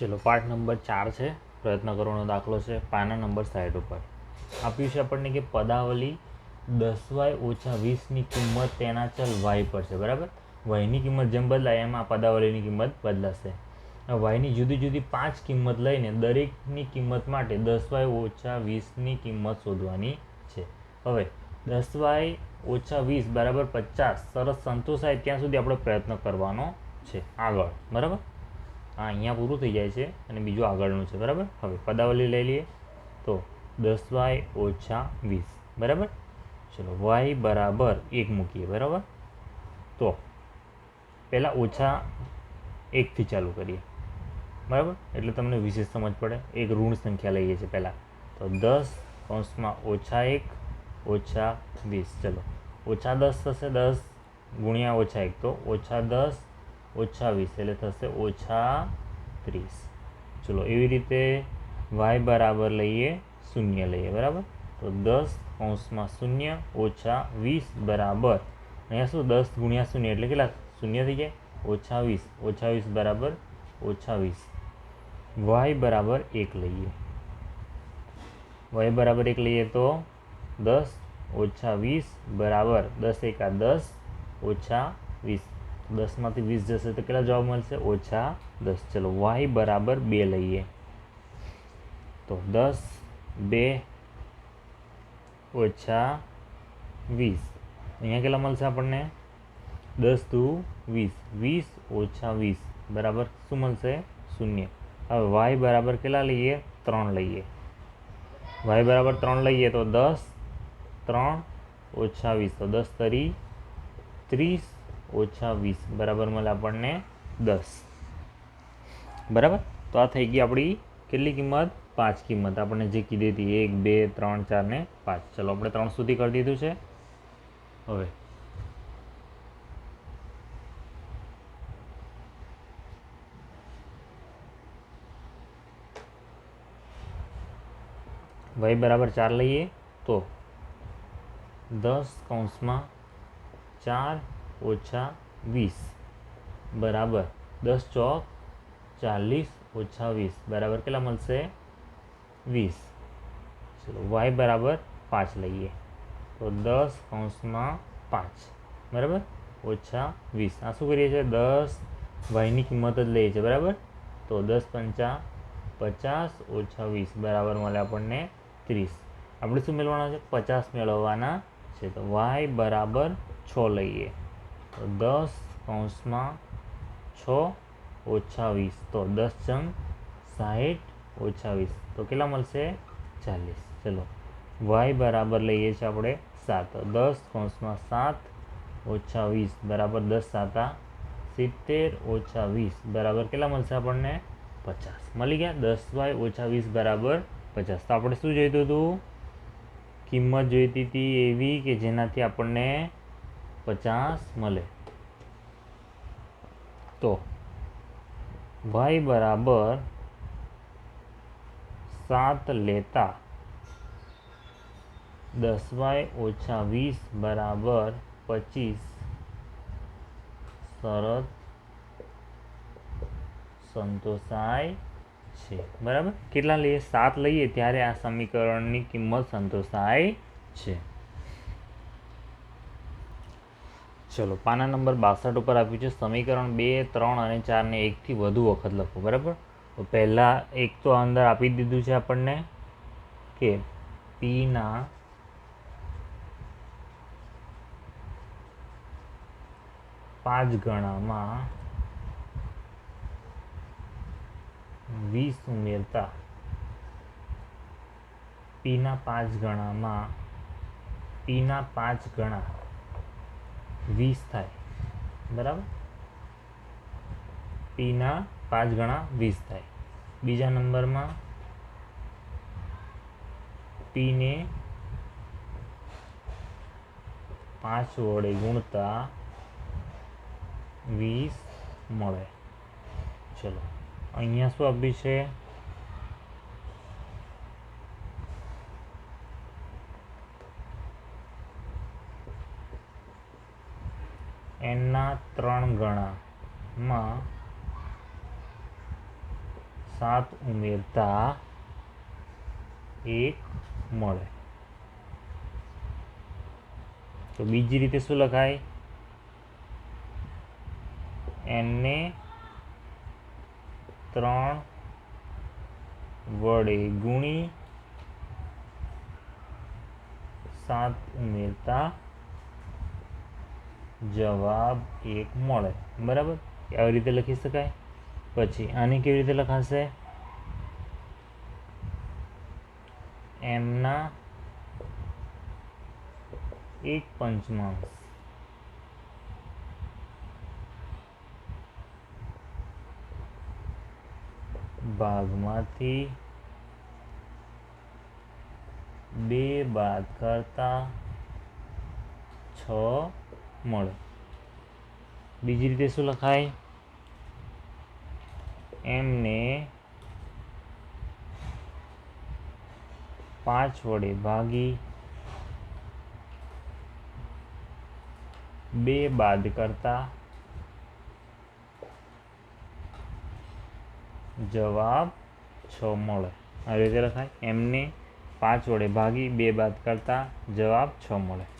ચલો પાઠ નંબર ચાર છે. પ્રયત્ન કરવાનો દાખલો છે. પાના નંબર સાઠ ઉપર. આપ્યું છે આપણને કે પદાવલી દસ વાય ઓછા વીસની કિંમત તેના ચલ વાય પર છે. બરાબર? વાયની કિંમત જેમ બદલાય, એમ આ પદાવલીની કિંમત બદલાશે. વાયની જુદી જુદી પાંચ કિંમત લઈને દરેકની કિંમત માટે દસ વાય ઓછા વીસની કિંમત શોધવાની છે. હવે, દસ વાય ઓછા વીસ બરાબર પચાસ સરસ સંતોષાય ત્યાં સુધી આપણે પ્રયત્ન કરવાનો છે. આગળ. બરાબર? આ અહીંયા પૂરું થઈ જાય છે અને બીજું આગળનું છે, બરાબર? હવે પદાવલી લઈ લઈએ તો દસ વાય ઓછા વીસ, બરાબર? ચલો વાય બરાબર એક મૂકીએ, બરાબર? તો પહેલાં ઓછા એકથી ચાલુ કરીએ, બરાબર? એટલે તમને વિશેષ સમજ પડે. એક ઋણ સંખ્યા લઈએ છીએ પહેલાં. તો દસ કૌંસમાં ઓછા એક, ઓછા વીસ. ચલો, ઓછા દસ થશે દસ ગુણ્યા ઓછા એક. તો ઓછા દસ ઓછા વીસ એટલે થશે ઓછા ત્રીસ. ચલો, એવી રીતે વાય બરાબર લઈએ શૂન્ય લઈએ, બરાબર? તો દસ કૌંસમાં શૂન્ય ઓછા વીસ બરાબર. અહીંયા શું દસ ગુણ્યા શૂન્ય એટલે કેટલા? શૂન્ય થઈ જાય? ઓછા વીસ. ઓછા વીસ બરાબર, ઓછા વીસ. વાય બરાબર એક લઈએ. વાય બરાબર એક લઈએ તો દસ ઓછા વીસ બરાબર. દસ એકા દસ ઓછા વીસ. દસમાંથી વીસ જશે તો કેટલા જવાબ મળશે ઓછા દસ ચલો વાય બરાબર બે લઈએ તો દસ બે ઓછા વીસ અહીંયા કેટલા મળશે આપણને દસ દુ વીસ વીસ ઓછા વીસ બરાબર શું મળશે શૂન્ય હવે વાય બરાબર કેટલા લઈએ ત્રણ લઈએ વાય બરાબર ત્રણ લઈએ તો દસ ત્રણ ઓછા વીસ તો દસ તરી ત્રીસ ઓછા વીસ, બરાબર મળે આપણને દસ. બરાબર? તો આ થઈ ગઈ આપણી કેટલી કિંમત? પાંચ કિંમત. આપણને જે કીધી હતી, એક, બે, ત્રણ, ચાર ને પાંચ. ચલો, આપણે ત્રણ સુધી કરી દીધું છે. હવે. વાય બરાબર ચાર લઈએ તો દસ કૌંસમાં ચાર ઓછા વીસ. બરાબર. દસ ચોક ચાલીસ ઓછા વીસ. બરાબર કેટલા મળશે? વીસ. ચલો, વાય બરાબર પાંચ લઈએ. તો દસ કૌંસમાં પાંચ. બરાબર? ઓછા વીસ. આ શું કરીએ છીએ? દસ વાયની કિંમત જ લઈએ છીએ. બરાબર? તો દસ પંચા પચાસ ઓછા વીસ. બરાબર મળે આપણને ત્રીસ. આપણે શું મેળવવાના છે? પચાસ મેળવવાના છે. તો વાય બરાબર છ લઈએ. દસ કૌંસમાં છ ઓછા વીસ. તો દસ જંગ સાહીઠ ઓછા વીસ. તો કેટલા મળશે? ચાલીસ. ચલો. વાય બરાબર લઈએ છીએ આપણે સાત. દસ કૌંસમાં સાત ઓછા વીસ. બરાબર દસ સાતા સિત્તેર ઓછા વીસ. બરાબર કેટલા મળશે આપણને? પચાસ. મળી ગયા? દસ વાય ઓછા વીસ બરાબર પચાસ. તો આપણે શું જોઈતું હતું? કિંમત જોઈતી હતી એવી કે જેનાથી આપણને પચાસ મળે. તો વાય બરાબર સાત લેતા દસ વાય ઓછા વીસ બરાબર પચીસ. શરત સંતોષાય છે. બરાબર? કેટલા લઈએ? સાત લઈએ ત્યારે આ સમીકરણની કિંમત સંતોષાય છે. ચલો, પાના નંબર બાસઠ ઉપર આપ્યું છે. સમીકરણ બે, ત્રણ અને ચારને એકથી વધુ વખત લખો, બરાબર? તો પહેલાં એક તો અંદર આપી દીધું છે આપણને કે પીના પાંચ ગણામાં વીસ ઉમેરતા પીના પાંચ ગણામાં પીના પાંચ ગણા વીસ થાય. બરાબર? પીના પાંચ ગણા વીસ થાય. બીજા નંબરમાં પીને પાંચ વડે ગુણતા વીસ મળે. ચલો, અહીંયા શું આપ્યું છે? એનના ત્રણ ગણામાં સાત ઉમેરતા એક મળે. તો બીજી રીતે શું લખાય? એમને ત્રણ વડે ગુણી સાત ઉમેરતા જવાબ એક મળે. બરાબર? આવી રીતે લખી શકાય? પછી આની કેવી રીતે લખાશે? એમના એક પંચમાંશ. ભાગમાંથી બે બાદ કરતા છ મળે. બીજી રીતે શું લખાય? એમને પાંચ વડે ભાગી બે બાદ કરતા જવાબ છ મળે. આવી રીતે લખાય. એમને પાંચ વડે ભાગી બે બાદ કરતા જવાબ છ મળે.